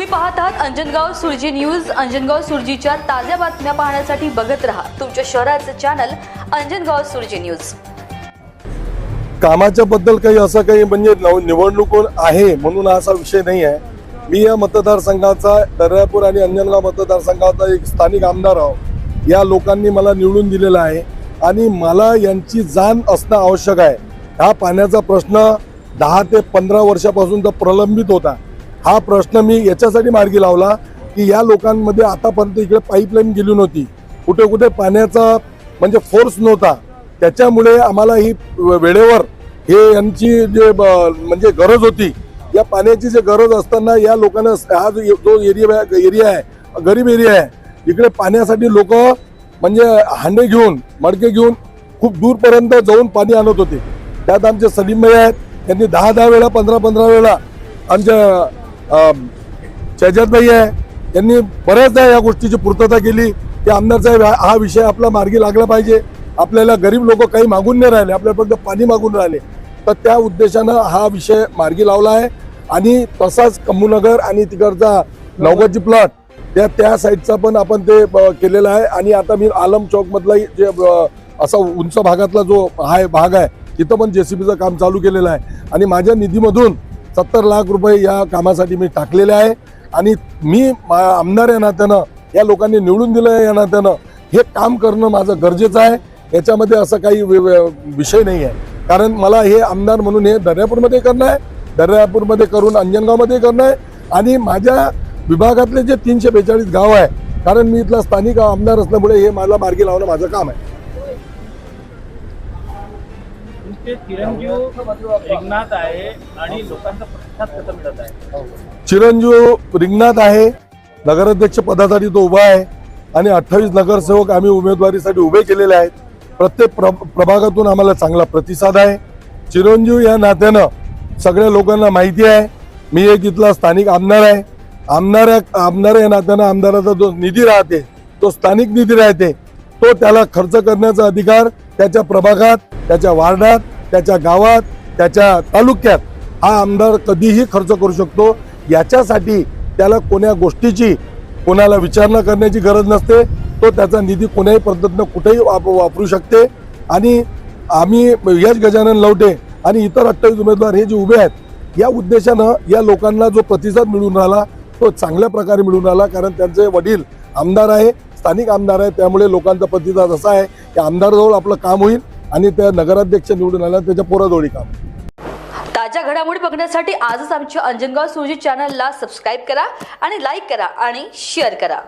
तुम्ही पाहत आहात अंजनगाव सुरजी न्यूज. अंजनगाव सुरजीच्या ताज्या बातम्या पाहण्यासाठी बघत राहा तुमच्या शहराचं चॅनल अंजनगाव सुरजी न्यूज. कामाच्या बद्दल काही असं काही म्हणजे निवडणूक आहे म्हणून असा विषय नाही आहे. मी या मतदारसंघाचा दर्यापूर आणि अंजनगाव मतदारसंघाचा एक स्थानिक आमदार आहो. या लोकांनी मला निवडून दिलेला आहे आणि मला यांची जाण असणं आवश्यक आहे. हा पाण्याचा प्रश्न दहा ते पंधरा वर्षापासून तर प्रलंबित होता. हा प्रश्न मी याच्यासाठी मार्गी लावला की या लोकांमध्ये आतापर्यंत इकडे पाईपलाईन गेली नव्हती. कुठे कुठे पाण्याचा म्हणजे फोर्स नव्हता. त्याच्यामुळे आम्हाला ही वेळेवर हे यांची जे ब- म्हणजे गरज होती या पाण्याची जे गरज असताना या लोकांना हा जो जो एरिया एरिया आहे गरीब एरिया आहे इकडे पाण्यासाठी लोक म्हणजे हांडे घेऊन मडके घेऊन खूप दूरपर्यंत जाऊन पाणी आणत होते. त्यात आमचे सलीम भाई आहेत त्यांनी दहा दहा वेळा पंधरा पंधरा वेळा आमच्या त्याच्यात नाही आहे. त्यांनी बऱ्याचदा या गोष्टीची पूर्तता केली की आमदार साहेब हा विषय आपला मार्गी लागला पाहिजे. आपल्याला गरीब लोक काही मागून नाही राहिले. आपल्याला फक्त पाणी मागून राहिले. तर त्या उद्देशानं हा विषय मार्गी लावला आहे. आणि तसाच कम्मूनगर आणि तिकडचा नवगतची प्लॉट त्या त्या साईडचा पण आपण ते ब- केलेला आहे. आणि आता मी आलम चौकमधला जे असा उंच भागातला जो आहे भाग आहे तिथं पण जे सी बीचं काम चालू केलेलं आहे. आणि माझ्या निधीमधून सत्तर लाख रुपये या कामासाठी मी टाकलेले आहे. आणि मी मा- आमदार या नात्यानं या लोकांनी निवडून दिलं आहे या नात्यानं हे काम करणं माझं गरजेचं आहे. याच्यामध्ये असं काही वि- विषय नाही आहे. कारण मला हे आमदार म्हणून हे दर्यापूरमध्ये करणं आहे. दर्यापूरमध्ये करून अंजनगावमध्ये करणं आहे. आणि माझ्या विभागातले जे तीनशे बेचाळीस गाव आहे कारण मी इथला स्थानिक आमदार असल्यामुळे हे मला मार्गी लावणं माझं काम आहे. चिरंजीव रिंगणात आहे आणि लोकांचा प्रतिसाद कसा मिळत आहे? चिरंजीव रिंगणात आहे नगराध्यक्ष पदासाठी तो उभा आहे आणि अठ्ठावीस नगरसेवक आम्ही उमेदवारीसाठी उभे केलेले आहेत. प्रत्येक प्र प्रभागातून आम्हाला चांगला प्रतिसाद आहे. चिरंजीव या नात्यानं सगळ्या लोकांना माहिती आहे. मी एक इथला स्थानिक आमदार आहे. आमदार आमदार या नात्यानं आमदाराचा जो निधी राहते तो स्थानिक निधी राहते तो त्याला खर्च करण्याचा अधिकार त्याच्या प्रभागात त्याच्या वार्डात त्याच्या गावात त्याच्या तालुक्यात हा आमदार कधीही खर्च करू शकतो. याच्यासाठी त्याला कोण्या गोष्टीची कोणाला विचारणा करण्याची गरज नसते. तो त्याचा निधी कोण्याही पद्धतीनं कुठेही वाप वापरू शकते. आणि आम्ही यश गजानन लवटे आणि इतर अठ्ठावीस उमेदवार हे जे उभे आहेत या उद्देशानं या लोकांना जो प्रतिसाद मिळून राहिला तो चांगल्या प्रकारे मिळून राहिला. कारण त्यांचे वडील आमदार आहे स्थानिक आमदार आहे. त्यामुळे लोकांचा प्रतिसाद असा आहे की आमदारजवळ आपलं काम होईल. आणि त्या नगराध्यक्ष निवडून आल्या त्याच्या पोराजवळी काम. ताज्या घडामोडी बघण्यासाठी आजच आमच्या अंजनगाव सुजी चॅनलला सबस्क्राईब करा आणि लाईक करा आणि शेअर करा.